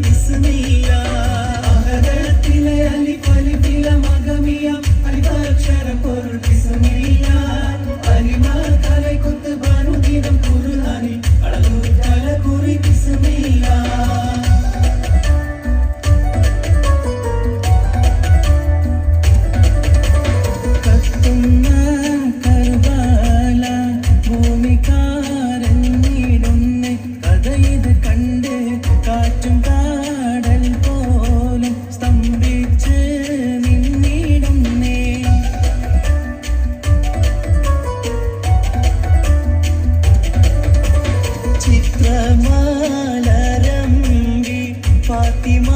bismillah Fathima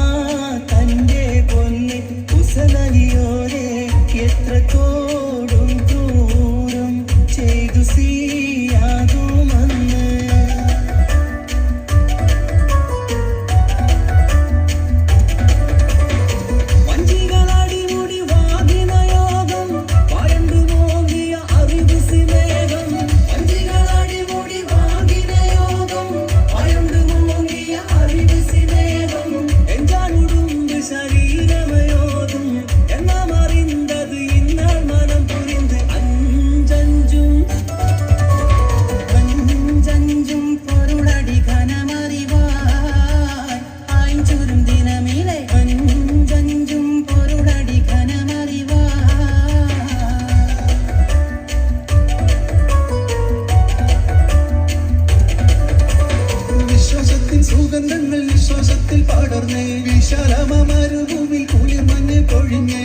സുഗന്ധങ്ങൾ നിശ്വാസത്തിൽ പടർന്നേ വിശാലമ മരുഭൂമിൽ കുളിമഞ്ഞ് പൊഴിഞ്ഞേ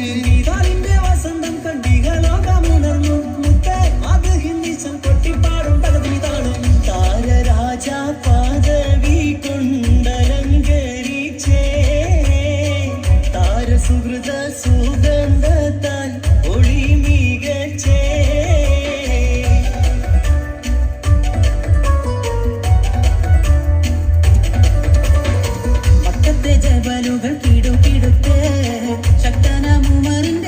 but in